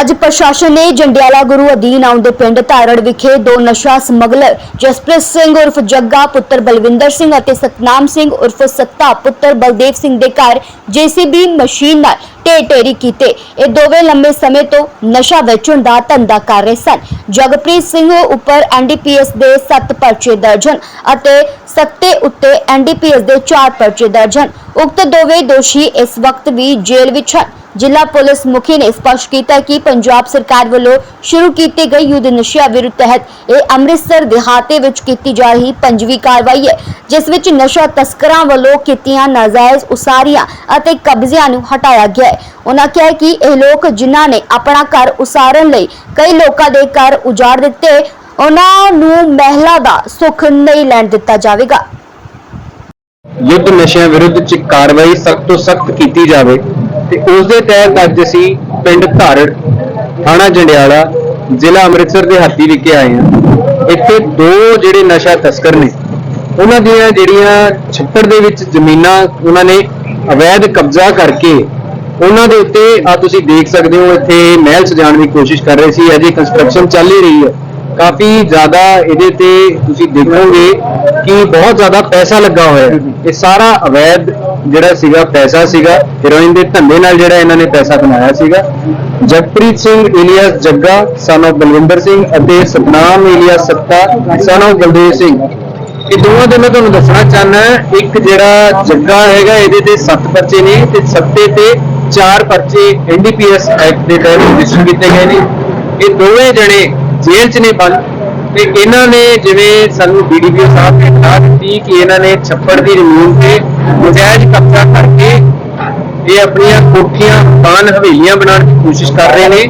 ਅੱਜ ਪ੍ਰਸ਼ਾਸਨ ਨੇ ਜੰਡਿਆਲਾ ਗੁਰੂ ਅਧੀਨ ਆਉਂਦੇ ਪਿੰਡ ਧਾਰੜ ਵਿਖੇ ਦੋ ਨਸ਼ਾ ਸਮਗਲਰ ਜਸਪ੍ਰੀਤ ਸਿੰਘ ਉਰਫ ਜੱਗਾ, ਪੁੱਤਰ ਬਲਵਿੰਦਰ ਸਿੰਘ ਅਤੇ ਸਤਨਾਮ ਸਿੰਘ ਉਰਫ ਸੱਤਾ, ਪੁੱਤਰ ਬਲਦੇਵ ਸਿੰਘ ਦੇ ਘਰ ਜੀਸੀਬੀ ਮਸ਼ੀਨ ਨਾਲ ਢੇਰ ਢੇਰੀ ਕੀਤੇ। ਇਹ ਦੋਵੇਂ ਲੰਬੇ ਸਮੇਂ ਤੋਂ ਨਸ਼ਾ ਵੇਚਣ ਦਾ ਧੰਦਾ ਕਰ ਰਹੇ ਸਨ। ਜਗਪ੍ਰੀਤ ਸਿੰਘ ਉੱਪਰ ਐਨਡੀਪੀਐਸ ਦੇ 7 ਪਰਚੇ ਦਰਜ ਹਨ ਅਤੇ ਸੱਤੇ ਉੱਤੇ ਐਨਡੀਪੀਐਸ ਦੇ 4 ਪਰਚੇ ਦਰਜ ਹਨ। ਉਕਤ ਦੋਵੇਂ ਦੋਸ਼ੀ ਇਸ ਵਕਤ ਵੀ ਜੇਲ੍ਹ ਵਿੱਚ ਹਨ। ਜ਼ਿਲ੍ਹਾ ਪੁਲਿਸ ਮੁਖੀ ਨੇ ਸਪਸ਼ਟ ਕੀਤਾ ਕਿ ਪੰਜਾਬ ਸਰਕਾਰ ਵੱਲੋਂ ਸ਼ੁਰੂ ਕੀਤੀ ਗਈ ਯੁੱਧ ਨਸ਼ਿਆਂ ਵਿਰੁੱਧ ਤਹਿਤ ਇਹ ਅੰਮ੍ਰਿਤਸਰ ਦਿਹਾਤੇ ਵਿੱਚ ਕੀਤੀ ਜਾ ਰਹੀ ਪੰਜਵੀਂ ਕਾਰਵਾਈ ਹੈ ਜਿਸ ਵਿੱਚ ਨਸ਼ਾ ਤਸਕਰਾਂ ਵੱਲੋਂ ਕੀਤੀਆਂ ਨਾਜਾਇਜ਼ ਉਸਾਰੀਆਂ ਅਤੇ ਕਬਜ਼ਿਆਂ ਨੂੰ ਹਟਾਇਆ ਗਿਆ ਹੈ ਉਹਨਾਂ ਕਿਹਾ ਕਿ ਇਹ ਲੋਕ ਜਿਨ੍ਹਾਂ ਨੇ ਆਪਣਾ ਘਰ ਉਸਾਰਨ ਲਈ ਕਈ ਲੋਕਾਂ ਦੇ ਘਰ ਉਜਾੜ ਦਿੱਤੇ ਉਹਨਾਂ ਨੂੰ ਮਹਿਲਾ ਦਾ ਸੁੱਖ ਨਹੀਂ ਲੈਣ ਦਿੱਤਾ ਜਾਵੇਗਾ ਯੁੱਧ ਨਸ਼ਿਆਂ ਵਿਰੁੱਧ ਚ ਕਾਰਵਾਈ ਸਖਤ ਤੋਂ ਸਖਤ ਕੀਤੀ ਜਾਵੇ ਤੇ ਉਸ ਦੇ ਤਹਿਤ ਅੱਜ ਅਸੀਂ ਪਿੰਡ ਧਾਰੜ ਥਾਣਾ ਜੰਡਿਆਲਾ, ਜ਼ਿਲ੍ਹਾ ਅੰਮ੍ਰਿਤਸਰ ਦੇ ਹੱਥੀ ਵਿਖੇ ਆਏ ਹਾਂ। ਇੱਥੇ ਦੋ ਜਿਹੜੇ ਨਸ਼ਾ ਤਸਕਰ ਨੇ, ਉਹਨਾਂ ਦੀਆਂ ਜਿਹੜੀਆਂ ਛੱਪੜ ਦੇ ਵਿੱਚ ਜ਼ਮੀਨਾਂ ਉਹਨਾਂ ਨੇ ਅਵੈਧ ਕਬਜ਼ਾ ਕਰਕੇ ਉਹਨਾਂ ਦੇ ਉੱਤੇ ਆ ਤੁਸੀਂ ਦੇਖ ਸਕਦੇ ਹੋ, ਇੱਥੇ ਮਹਿਲ ਸਜਾਉਣ ਦੀ ਕੋਸ਼ਿਸ਼ ਕਰ ਰਹੇ ਸੀ, ਅਜੇ ਕੰਸਟਰਕਸ਼ਨ ਚੱਲ ਹੀ ਰਹੀ ਹੈ। ਕਾਫੀ ਜ਼ਿਆਦਾ ਇਹਦੇ ਤੇ ਤੁਸੀਂ ਦੇਖੋਗੇ ਕਿ ਬਹੁਤ ਜ਼ਿਆਦਾ ਪੈਸਾ ਲੱਗਾ ਹੋਇਆ ਹੈ। ਇਹ ਸਾਰਾ ਅਵੈਧ ਜਿਹੜਾ ਸੀਗਾ, ਪੈਸਾ ਸੀਗਾ ਹੀਰੋਇਨ ਦੇ ਧੰਦੇ ਨਾਲ ਜਿਹੜਾ ਇਹਨਾਂ ਨੇ ਪੈਸਾ ਕਮਾਇਆ ਸੀਗਾ। Jagpreet Singh alias Jagga son of Balwinder Singh ਅਤੇ ਸਤਨਾਮ ਇਲੀਅਸ ਸੱਤਾ ਸਨ of ਬਲਦੇਵ ਸਿੰਘ। ਇਹ ਦੋਵਾਂ ਦੇ ਮੈਂ ਤੁਹਾਨੂੰ ਦੱਸਣਾ ਚਾਹਨਾ ਇੱਕ ਜਿਹੜਾ ਜੱਗਾ ਹੈਗਾ, ਇਹਦੇ ਤੇ 7 ਪਰਚੇ ਨੇ ਤੇ ਸੱਤੇ ਤੇ 4 ਪਰਚੇ ਐਨਡੀਪੀਐਸ ਐਕਟ ਦੇ ਤਹਿਤ ਰਜਿਸਟਰ ਕੀਤੇ ਗਏ ਨੇ। ਇਹ ਦੋਵੇਂ ਜਣੇ ਜੇਲ੍ਹ 'ਚ ਨੇ ਬੰਦ ਤੇ ਇਹਨਾਂ ਨੇ ਜਿਵੇਂ ਸਾਨੂੰ ਬੀਡੀਪੀਓ ਸਾਹਿਬ ਨੇ ਇਤਲਾਹ ਦਿੱਤੀ ਕਿ ਇਹਨਾਂ ਨੇ ਛੱਪੜ ਦੀ ਜ਼ਮੀਨ ਤੇ ਨਜਾਇਜ਼ ਕਬਜ਼ਾ ਕਰਕੇ ਇਹ ਆਪਣੀਆਂ ਕੋਠੀਆਂ, ਬਾਨ, ਹਵੇਲੀਆਂ ਬਣਾਉਣ ਦੀ ਕੋਸ਼ਿਸ਼ ਕਰ ਰਹੇ ਨੇ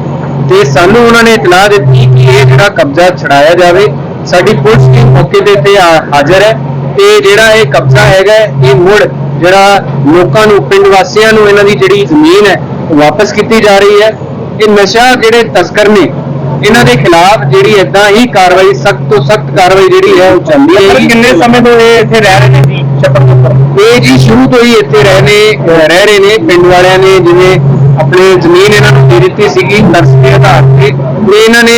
ਤੇ ਸਾਨੂੰ ਉਹਨਾਂ ਨੇ ਇਤਲਾਹ ਦਿੱਤੀ ਕਿ ਇਹ ਜਿਹੜਾ ਕਬਜ਼ਾ ਛਡਾਇਆ ਜਾਵੇ, ਸਾਡੀ ਪੁਲਿਸ ਟੀਮ ਮੌਕੇ ਦੇ ਉੱਤੇ ਹਾਜ਼ਰ ਹੈ ਤੇ ਜਿਹੜਾ ਇਹ ਕਬਜ਼ਾ ਹੈਗਾ, ਇਹ ਮੁੜ ਜਿਹੜਾ ਲੋਕਾਂ ਨੂੰ, ਪਿੰਡ ਵਾਸੀਆਂ ਨੂੰ ਇਹਨਾਂ ਦੀ ਜਿਹੜੀ ਜ਼ਮੀਨ ਹੈ, ਉਹ ਵਾਪਸ ਕੀਤੀ ਜਾ ਰਹੀ ਹੈ। ਇਹ ਨਸ਼ਾ ਜਿਹੜੇ ਤਸਕਰ ਨੇ ਇਹਨਾਂ ਦੇ ਖਿਲਾਫ ਜਿਹੜੀ ਇਦਾਂ ਹੀ ਕਾਰਵਾਈ ਸਖਤ ਤੋਂ ਸਖਤ ਕਾਰਵਾਈ ਜਿਹੜੀ ਹੈ ਉਹ ਚੱਲਦੀ ਹੈ ਕਿੰਨੇ ਸਮੇਂ ਤੋਂ ਇਹ ਇੱਥੇ ਰਹਿ ਰਹੇ ਨੇ ਜੀ ਛੱਪੜ ਇਹ ਜੀ ਸ਼ੁਰੂ ਤੋਂ ਹੀ ਇੱਥੇ ਰਹਿ ਨੇ ਰਹਿ ਰਹੇ ਨੇ ਪਿੰਡ ਵਾਲਿਆਂ ਨੇ ਜਿਵੇਂ ਆਪਣੀ ਜ਼ਮੀਨ ਇਹਨਾਂ ਨੂੰ ਦੇ ਦਿੱਤੀ ਸੀਗੀ ਤਰਸ ਦੇ ਆਧਾਰ ਤੇ। ਤੇ ਇਹਨਾਂ ਨੇ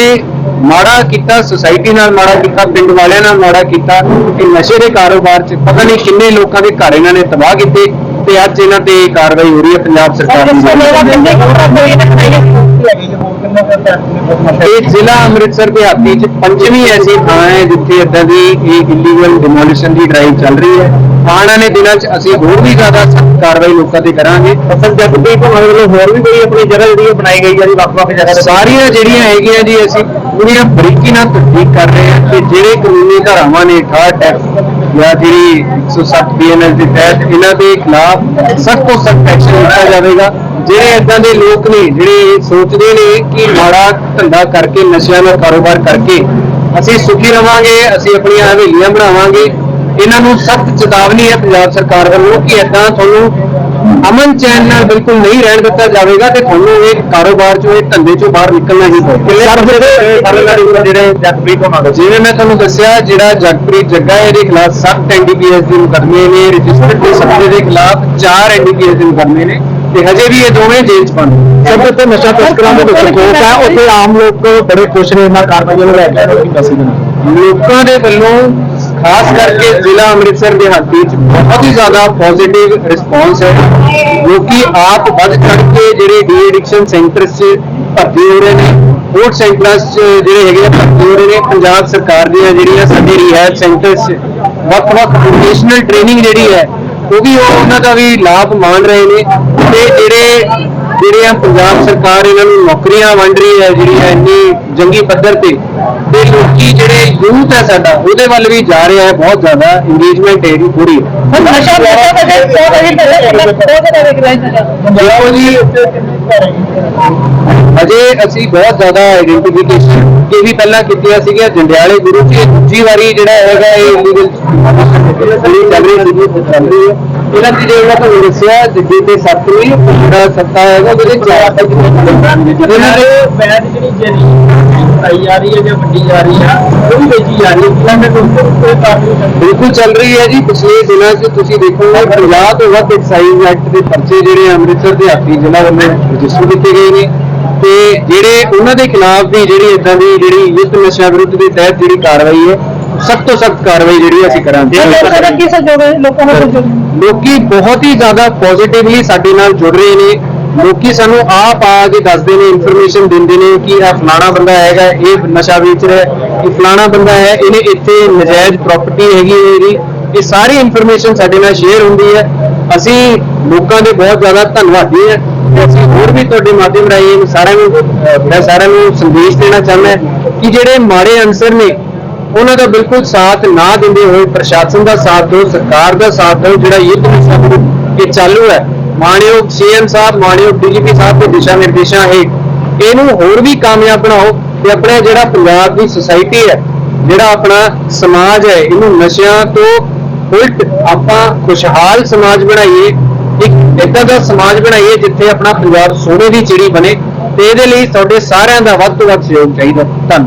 ਮਾੜਾ ਕੀਤਾ ਸੁਸਾਇਟੀ ਨਾਲ ਮਾੜਾ ਕੀਤਾ ਪਿੰਡ ਵਾਲਿਆਂ ਨਾਲ ਮਾੜਾ ਕੀਤਾ। ਕਿ ਨਸ਼ੇ ਦੇ ਕਾਰੋਬਾਰ 'ਚ ਪਤਾ ਨਹੀਂ ਕਿੰਨੇ ਲੋਕਾਂ ਦੇ ਘਰ ਇਹਨਾਂ ਨੇ ਤਬਾਹ ਕੀਤੇ ਤੇ ਅੱਜ ਇਹਨਾਂ ਤੇ ਕਾਰਵਾਈ ਹੋ ਰਹੀ ਹੈ ਪੰਜਾਬ ਸਰਕਾਰ ਦੀ। ਇਹ ਜ਼ਿਲ੍ਹਾ ਅੰਮ੍ਰਿਤਸਰ ਦੇ ਹਾਤੀ 'ਚ ਪੰਜਵੀਂ ਐਸੀ ਥਾਂ ਹੈ ਜਿੱਥੇ ਇਦਾਂ ਦੀ ਇਹ ਇਲੀਗਲ ਡਿਮੋਲੀਸ਼ਨ ਦੀ ਡਰਾਈਵ ਚੱਲ ਰਹੀ ਹੈ। ਆਉਣ ਵਾਲੇ ਦਿਨਾਂ 'ਚ ਅਸੀਂ ਹੋਰ ਵੀ ਜ਼ਿਆਦਾ ਸਖਤ ਕਾਰਵਾਈ ਲੋਕਾਂ ਤੇ ਕਰਾਂਗੇ। ਅਸਲ ਜਗਦੀ ਭਾਵੇਂ ਵੱਲੋਂ ਹੋਰ ਵੀ ਕੋਈ ਆਪਣੀ ਜਗ੍ਹਾ ਜਿਹੜੀ ਬਣਾਈ ਗਈ ਹੈ ਜੀ ਵੱਖ-ਵੱਖ ਜਗ੍ਹਾ ਤੇ ਸਾਰੀਆਂ ਜਿਹੜੀਆਂ ਹੈਗੀਆਂ ਜੀ, ਅਸੀਂ ਪੂਰੀਆਂ ਬਰੀਕੀ ਨਾਲ ਤਸਦੀਕ ਕਰ ਰਹੇ ਹਾਂ ਕਿ ਜਿਹੜੇ ਕਾਨੂੰਨੀ ਧਾਰਾਵਾਂ ਨੇ 68 ਟੈਕਸ ਜਾਂ ਜਿਹੜੀ 107 ਬੀਐਨਐਸ ਦੇ ਤਹਿਤ ਇਹਨਾਂ ਦੇ ਖਿਲਾਫ ਸਖਤ ਤੋਂ ਸਖਤ ਐਕਸ਼ਨ ਲਿਆ ਜਾਵੇਗਾ। ਜਿਹੜੇ ਇਦਾਂ ਦੇ ਲੋਕ ਨੇ ਜਿਹੜੇ ਸੋਚਦੇ ਨੇ ਕਿ ਮਾੜਾ ਧੰਦਾ ਕਰਕੇ ਨਸ਼ਿਆਂ ਦਾ ਕਾਰੋਬਾਰ ਕਰਕੇ ਅਸੀਂ ਸੁਖੀ ਰਵਾਂਗੇ ਅਸੀਂ ਆਪਣੀਆਂ ਹਵੇਲੀਆਂ ਬਣਾਵਾਂਗੇ ਇਹਨਾਂ ਨੂੰ ਸਖਤ ਚੇਤਾਵਨੀ ਹੈ ਪੰਜਾਬ ਸਰਕਾਰ ਵੱਲੋਂ ਕਿ ਇਦਾਂ ਤੁਹਾਨੂੰ ਅਮਨ ਚੈਨ ਨਾਲ ਬਿਲਕੁਲ ਨਹੀਂ ਰਹਿਣ ਦਿੱਤਾ ਜਾਵੇਗਾ ਤੇ ਤੁਹਾਨੂੰ ਇਹ ਕਾਰੋਬਾਰ ਚੋਂ ਇਹ ਧੰਦੇ ਚੋਂ ਬਾਹਰ ਨਿਕਲਣਾ ਹੀ ਪਵੇਗਾ ਜਿਹੜੇ ਜਗਪ੍ਰੀਤ ਹੋਣਾ ਜਿਵੇਂ ਮੈਂ ਤੁਹਾਨੂੰ ਦੱਸਿਆ ਜਿਹੜਾ ਜਗਪ੍ਰੀਤ ਜੱਗਾ ਇਹਦੇ ਖਿਲਾਫ 7 ਐਨਡੀਪੀਐਸ ਦੇ ਮੁਕੱਦਮੇ ਨੇ ਰਜਿਸਟਰਡ ਦੇ ਸੱਤੇ ਦੇ ਖਿਲਾਫ 4 ਐਨਡੀਪੀਐਸ ਦੇ ਮੁਕੱਦਮੇ ਨੇ। ਤੇ ਹਜੇ ਵੀ ਇਹ ਦੋਵੇਂ ਜੇਲ੍ਹ 'ਚ ਬੰਦ ਨੇ ਸਭ ਤੋਂ ਨਸ਼ਾ ਤਸਕਰਾਂ ਦੇ ਵਿੱਚ ਖੋਫ ਹੈ ਉੱਥੇ ਆਮ ਲੋਕ ਬੜੇ ਖੁਸ਼ ਨੇ ਇਹਨਾਂ ਕਾਰਵਾਈਆਂ ਨੂੰ ਲੈ ਕੇ ਦੱਸੀ ਲੋਕਾਂ ਦੇ ਵੱਲੋਂ ਖਾਸ ਕਰਕੇ ਜ਼ਿਲ੍ਹਾ ਅੰਮ੍ਰਿਤਸਰ ਦੇ ਹਾਤੀ 'ਚ ਬਹੁਤ ਹੀ ਜ਼ਿਆਦਾ ਪੋਜ਼ਿਟਿਵ ਰਿਸਪੌਂਸ ਹੈ। ਲੋਕੀ ਆਪ ਵੱਧ ਚੜ ਕੇ ਜਿਹੜੇ ਡੀ ਐਡਿਕਸ਼ਨ ਸੈਂਟਰਸ 'ਚ ਭਰਤੀ ਹੋ ਰਹੇ ਨੇ ਫੂਡ ਸੈਂਟਰਸ ਜਿਹੜੇ ਹੈਗੇ ਆ ਭਰਤੀ ਹੋ ਰਹੇ ਨੇ ਪੰਜਾਬ ਸਰਕਾਰ ਦੀਆਂ ਜਿਹੜੀਆਂ ਸਾਡੇ ਰਿਹੈਬ ਸੈਂਟਰਸ 'ਚ ਵੱਖ-ਵੱਖ ਵੋਕੇਸ਼ਨਲ ਟ੍ਰੇਨਿੰਗ ਜਿਹੜੀ ਹੈ ਉਹ ਵੀ ਉਹ ਉਹਨਾਂ ਦਾ ਵੀ ਲਾਭ ਮਾਣ ਰਹੇ ਨੇ ਤੇ ਜਿਹੜੇ ਜਿਹੜੀਆਂ ਪੰਜਾਬ ਸਰਕਾਰ ਇਹਨਾਂ ਨੂੰ ਨੌਕਰੀਆਂ ਵੰਡ ਰਹੀ ਹੈ ਜਿਹੜੀਆਂ ਇੰਨੀ ਜੰਗੀ ਪੱਧਰ ਤੇ ਤੇ ਲੋਕੀ ਜਿਹੜੇ ਯੂਥ ਹੈ ਸਾਡਾ ਉਹਦੇ ਵੱਲ ਵੀ ਜਾ ਰਿਹਾ ਹੈ ਬਹੁਤ ਜ਼ਿਆਦਾ ਇੰਗੇਜਮੈਂਟ ਹੈ ਇਹਦੀ ਪੂਰੀ ਹੈ ਦੇਖੋ ਜੀ ਅਜੇ ਅਸੀਂ ਬਹੁਤ ਜ਼ਿਆਦਾ ਆਈਡੈਂਟੀਫਿਕੇਸ਼ਨ ਇਹ ਵੀ ਪਹਿਲਾਂ ਕੀਤੀਆਂ ਸੀਗੀਆਂ ਜੰਡਿਆਲੇ ਗੁਰੂ ਜੀ ਦੂਜੀ ਵਾਰੀ ਜਿਹੜਾ ਹੈਗਾ ਇਹ ਇਲੀਗਲ ਜਿਹੜੀ ਚੱਲ ਰਹੀ ਸੀ ਚੱਲ ਰਹੀ ਹੈ ਇਹਨਾਂ ਦੀ ਜਿਹੜਾ ਤੁਹਾਨੂੰ ਦੱਸਿਆ ਜਿੱਦੇ ਤੇ ਸੱਤ ਵੀ ਜਿਹੜਾ ਸੱਤਾ ਹੈਗਾ ਉਹਦੇ ਚਾਰ ਤੱਕ ਇਹਨਾਂ ਦੇ ਬੈਡ ਜਿਹੜੀ ਜਿਹੜੀ ਆਈ ਜਾ ਰਹੀ ਹੈ ਜਾਂ ਵੱਡੀ ਜਾ ਰਹੀ ਹੈ ਉਹ ਵੀ ਵੇਚੀ ਜਾ ਰਹੀ ਹੈ। ਕਿਲਾਂ ਦੇ ਕੋਈ ਕੋਈ ਕਾਰਨ ਬਿਲਕੁਲ ਚੱਲ ਰਹੀ ਹੈ ਜੀ ਪਿਛਲੇ ਦਿਨਾਂ 'ਚ ਤੁਸੀਂ ਦੇਖੋਗੇ 50 ਤੋਂ ਵੱਧ ਐਕਸਾਈਜ਼ ਐਕਟ ਦੇ ਪਰਚੇ ਜਿਹੜੇ ਅੰਮ੍ਰਿਤਸਰ ਦੇ ਹਾਤੀ ਜ਼ਿਲ੍ਹਾ ਵੱਲੋਂ ਰਜਿਸਟਰ ਕੀਤੇ ਗਏ ਨੇ। ਤੇ ਜਿਹੜੇ ਉਹਨਾਂ ਦੇ ਖਿਲਾਫ ਵੀ ਜਿਹੜੀ ਇਦਾਂ ਦੀ ਜਿਹੜੀ ਯੁੱਧ ਨਸ਼ਾ ਵਿਰੁੱਧ ਦੇ ਤਹਿਤ ਜਿਹੜੀ ਕਾਰਵਾਈ ਹੈ ਸਖਤ ਤੋਂ ਸਖਤ ਕਾਰਵਾਈ ਜਿਹੜੀ ਅਸੀਂ ਕਰਾਂਗੇ। ਕੀ ਸਹਿਯੋਗ ਹੈ? ਲੋਕਾਂ ਦਾ ਸਹਿਯੋਗ ਲੋਕੀ ਬਹੁਤ ਹੀ ਜ਼ਿਆਦਾ ਪੋਜ਼ਿਟਿਵਲੀ ਸਾਡੇ ਨਾਲ ਜੁੜ ਰਹੇ ਨੇ। ਲੋਕੀ ਸਾਨੂੰ ਆਪ ਆ ਕੇ ਦੱਸਦੇ ਨੇ ਇਨਫੋਰਮੇਸ਼ਨ ਦਿੰਦੇ ਨੇ ਕਿ ਇਹ ਫਲਾਣਾ ਬੰਦਾ ਹੈਗਾ ਇਹ ਨਸ਼ਾ ਵੇਚ ਰਿਹਾ ਹੈ, ਇਹ ਫਲਾਣਾ ਬੰਦਾ ਹੈ ਇਹਨੇ ਇੱਥੇ ਨਜਾਇਜ਼ ਪ੍ਰਾਪਰਟੀ ਹੈਗੀ ਹੈ ਇਹਦੀ। ਇਹ ਸਾਰੀ ਇਨਫੋਰਮੇਸ਼ਨ ਸਾਡੇ ਨਾਲ ਸ਼ੇਅਰ ਹੁੰਦੀ ਹੈ। ਅਸੀਂ ਲੋਕਾਂ ਦੇ ਬਹੁਤ ਜ਼ਿਆਦਾ ਧੰਨਵਾਦੀ ਹਾਂ। ਤੇ ਅਸੀਂ ਹੋਰ ਵੀ ਤੁਹਾਡੇ ਮਾਧਿਅਮ ਰਾਹੀਂ ਸਾਰਿਆਂ ਨੂੰ ਮੈਂ ਸਾਰਿਆਂ ਨੂੰ ਸੰਦੇਸ਼ ਦੇਣਾ ਚਾਹੁੰਦਾ ਕਿ ਜਿਹੜੇ ਮਾੜੇ ਅਨਸਰ ਨੇ ਉਹਨਾਂ ਦਾ ਬਿਲਕੁਲ ਸਾਥ ਨਾ ਦਿੰਦੇ ਹੋਏ ਪ੍ਰਸ਼ਾਸਨ ਦਾ ਸਾਥ ਦਿਓ, ਸਰਕਾਰ ਦਾ ਸਾਥ ਦਿਓ, ਜਿਹੜਾ ਯੁੱਧ ਨਸ਼ਾ ਵਿਰੁੱਧ ਇਹ ਚਾਲੂ ਹੈ। ਮਾਣਯੋਗ ਸੀਐਮ ਸਾਹਿਬ, ਮਾਣਯੋਗ ਡੀਜੀਪੀ ਸਾਹਿਬ ਦੇ ਦਿਸ਼ਾ ਨਿਰਦੇਸ਼ਾਂ ਹੇਠ ਇਹਨੂੰ ਹੋਰ ਵੀ ਕਾਮਯਾਬ ਬਣਾਓ ਤੇ ਆਪਣਾ ਜਿਹੜਾ ਪੰਜਾਬ ਦੀ ਸੁਸਾਇਟੀ ਹੈ, ਜਿਹੜਾ ਆਪਣਾ ਸਮਾਜ ਹੈ, ਇਹਨੂੰ ਨਸ਼ਿਆਂ ਤੋਂ ਉਲਟ ਆਪਾਂ ਖੁਸ਼ਹਾਲ ਸਮਾਜ ਬਣਾਈਏ, ਇੱਕ ਇਦਾਂ ਦਾ ਸਮਾਜ ਬਣਾਈਏ ਜਿੱਥੇ ਆਪਣਾ ਪੰਜਾਬ ਸੋਨੇ ਦੀ ਚਿੜੀ ਬਣੇ ਤੇ ਇਹਦੇ ਲਈ ਤੁਹਾਡੇ ਸਾਰਿਆਂ ਦਾ ਵੱਧ ਤੋਂ ਵੱਧ ਸਹਿਯੋਗ ਚਾਹੀਦਾ। ਧੰਨਵਾਦ।